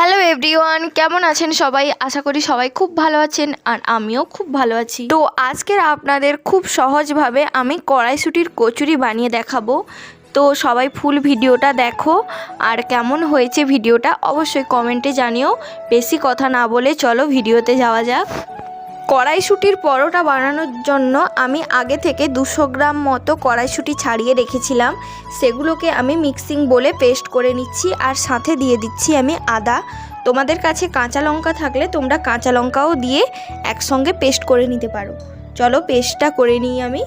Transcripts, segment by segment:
Hello everyone, কেমন আছেন সবাই? আশা করি সবাই খুব ভালো আছেন আর আমিও খুব ভালো আছি। তো আজকের আপনাদের খুব সহজভাবে আমি কড়াইশুটির কচুরি বানিয়ে দেখাবো। তো সবাই ফুল ভিডিওটা দেখো আর কেমন হয়েছে ভিডিওটা অবশ্যই কমেন্টে জানিও। বেশি কথা না বলে চলো ভিডিওতে যাওয়া যাক। কড়াইশুটির পরোটা বানানোর জন্য আমি আগে থেকে দুশো গ্রাম মতো কড়াইশুটি ছাড়িয়ে রেখেছিলাম। সেগুলোকে আমি মিক্সিং বলে পেস্ট করে নিচ্ছি আর সাথে দিয়ে দিচ্ছি আমি আদা। তোমাদের কাছে কাঁচা লঙ্কা থাকলে তোমরা কাঁচা লঙ্কাও দিয়ে একসঙ্গে পেস্ট করে নিতে পারো। চলো পেস্টটা করে নিই আমি।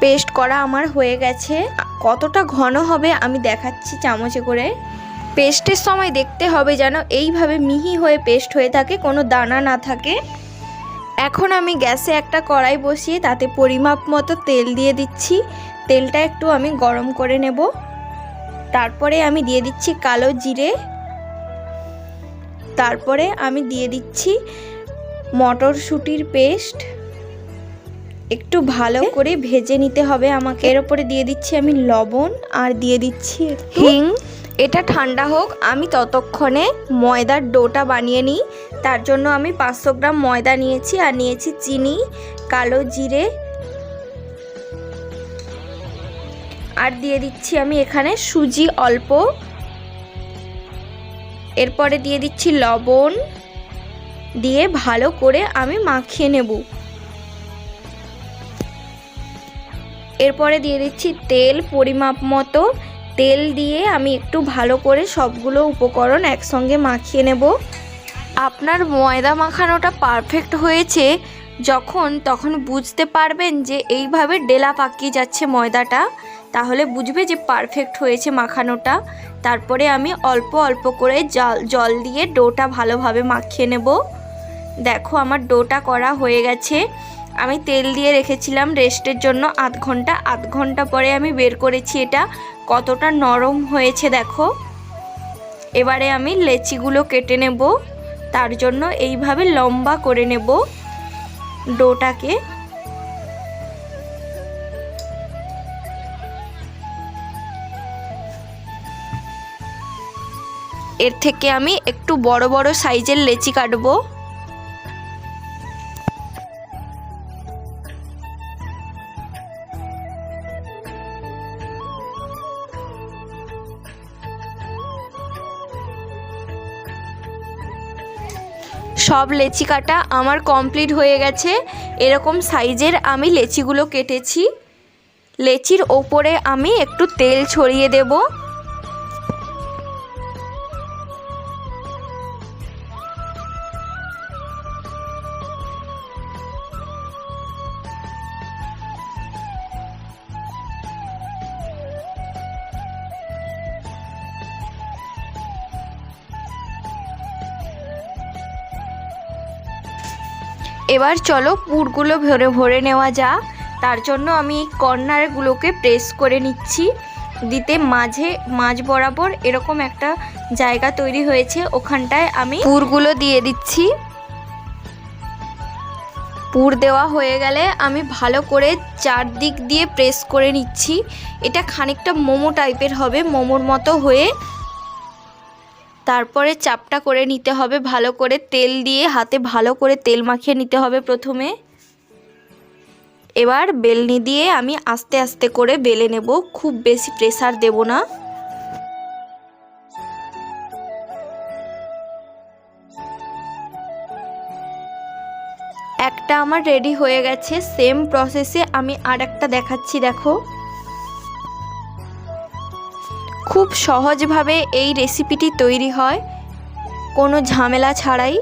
পেস্ট করা আমার হয়ে গেছে। কতটা ঘন হবে আমি দেখাচ্ছি চামচে করে। পেস্টের সময় দেখতে হবে যেন এইভাবে মিহি হয়ে পেস্ট হয়ে থাকে, কোনো দানা না থাকে। এখন আমি গ্যাসে একটা কড়াই বসিয়ে তাতে পরিমাপ মতো তেল দিয়ে দিচ্ছি। তেলটা একটু আমি গরম করে নেব। তারপরে আমি দিয়ে দিচ্ছি কালো জিরে। তারপরে আমি দিয়ে দিচ্ছি মটরশুঁটির পেস্ট। একটু ভালো করে ভেজে নিতে হবে আমাকে। এর ওপরে দিয়ে দিচ্ছি আমি লবণ আর দিয়ে দিচ্ছি হিং। এটা ঠান্ডা হোক, আমি ততক্ষণে ময়দার ডোটা বানিয়ে নিই। তার জন্য আমি পাঁচশো গ্রাম ময়দা নিয়েছি আর নিয়েছি চিনি, কালো জিরে। আর দিয়ে দিচ্ছি আমি এখানে সুজি অল্প। এরপরে দিয়ে দিচ্ছি লবণ। দিয়ে ভালো করে আমি মাখিয়ে নেব। এরপরে দিয়ে দিচ্ছি তেল পরিমাপ মতো। তেল দিয়ে আমি একটু ভালো করে সবগুলো উপকরণ একসঙ্গে মাখিয়ে নেব। আপনার ময়দা মাখানোটা পারফেক্ট হয়েছে। যখন, তখন বুঝতে পারবেন যে এইভাবে ডেলা পাকিয়ে যাচ্ছে ময়দাটা। তাহলে বুঝবে যে পারফেক্ট হয়েছে মাখানোটা। তারপরে আমি অল্প অল্প করে জল জল দিয়ে ডোটা ভালোভাবে মাখিয়ে নেব। দেখো, আমার ডোটা করা হয়ে গেছে। আমি তেল দিয়ে রেখেছিলাম রেস্টের জন্য আধ ঘণ্টা আধ ঘণ্টা পরে আমি বের করেছি এটা। কতটা নরম হয়েছে দেখো। এবারে আমি লেচিগুলো কেটে নেব। তার জন্য এইভাবে লম্বা করে নেব ডোটাকে। এর থেকে আমি একটু বড় বড় সাইজের লেচি কাটবো। সব লেচি কাটা আমার কমপ্লিট হয়ে গেছে। এরকম সাইজের আমি লেচিগুলো কেটেছি। লেচির ওপরে আমি একটু তেল ছড়িয়ে দেব। এবার চলো পুরগুলো ভরে ভরে নেওয়া যাক। তার জন্য আমি কর্নারগুলোকে প্রেস করে নিচ্ছি। দিতে মাঝে, মাঝ বরাবর এরকম একটা জায়গা তৈরি হয়েছে, ওখানটায় আমি পুরগুলো দিয়ে দিচ্ছি। পুর দেওয়া হয়ে গেলে আমি ভালো করে চারদিক দিয়ে প্রেস করে নিচ্ছি। এটা খানিকটা মোমো টাইপের হবে, মোমোর মতো হয়ে। তারপরে চাপটা করে নিতে হবে ভালো করে তেল দিয়ে, হাতে ভালো করে তেল মাখিয়ে নিতে হবে প্রথমে। এবার বেলনি দিয়ে আমি আস্তে আস্তে করে বেলে নেব, খুব বেশি প্রেসার দেব না। একটা আমার রেডি হয়ে গেছে সেম প্রসেসে আমি আর একটা দেখাচ্ছি, দেখো। খুব সহজভাবে এই রেসিপিটি তৈরি হয়। কোনো ঝামেলা ছাড়াই।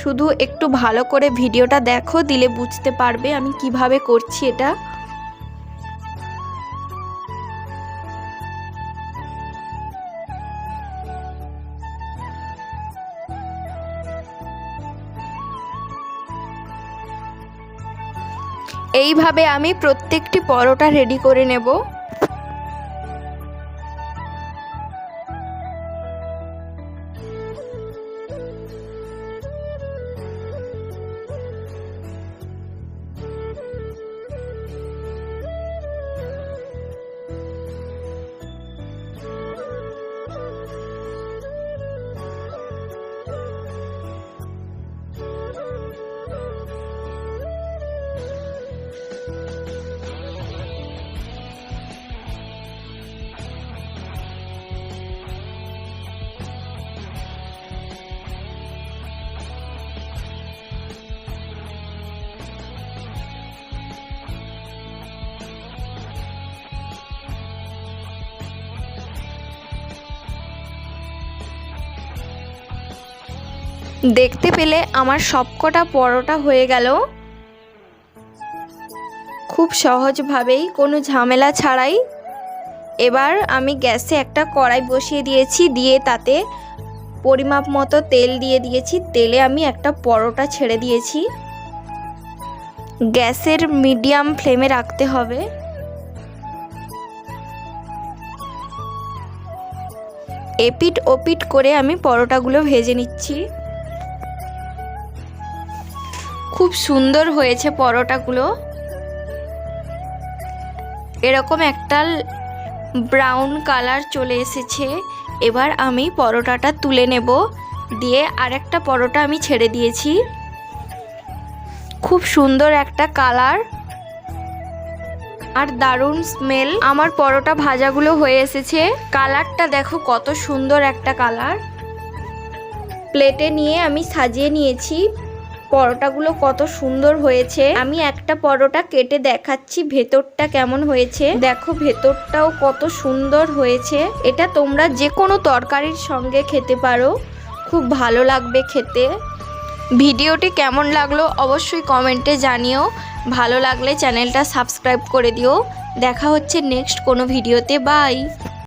শুধু একটু ভালো করে ভিডিওটা দেখো, দিলে বুঝতে পারবে আমি কীভাবে করছি এটা। এইভাবে আমি প্রত্যেকটি পরোটা রেডি করে নেব। দেখতে পেলে আমার সবকটা পরোটা হয়ে গেল। খুব সহজভাবেই কোনো ঝামেলা ছাড়াই এবার আমি গ্যাসে একটা কড়াই বসিয়ে দিয়েছি, দিয়ে তাতে পরিমাপ মতো তেল দিয়ে দিয়েছি, তেলে আমি একটা পরোটা ছেড়ে দিয়েছি। গ্যাসের মিডিয়াম ফ্লেমে রাখতে হবে। এপিট ওপিট করে আমি পরোটাগুলো ভেজে নিচ্ছি। খুব সুন্দর হয়েছে পরোটাগুলো। এরকম একটা ব্রাউন কালার চলে এসেছে। এবার আমি পরোটাটা তুলে নেব। দিয়ে আরেকটা পরোটা আমি ছেড়ে দিয়েছি। খুব সুন্দর একটা কালার আর দারুণ স্মেল। আমার পরোটা ভাজাগুলো হয়ে এসেছে। কালারটা দেখো কত সুন্দর একটা কালার। প্লেটে নিয়ে আমি সাজিয়ে নিয়েছি। পরোটাগুলো কত সুন্দর হয়েছে। আমি একটা পরোটা কেটে দেখাচ্ছি, ভেতরটা কেমন হয়েছে। দেখো, ভেতরটাও কত সুন্দর হয়েছে। এটা তোমরা যে কোনো তরকারির সঙ্গে খেতে পারো। খুব ভালো লাগবে খেতে। ভিডিওটি কেমন লাগল অবশ্যই কমেন্টে জানিও। ভালো লাগলে চ্যানেলটা সাবস্ক্রাইব করে দিও। দেখা হচ্ছে নেক্সট কোনো ভিডিওতে। বাই!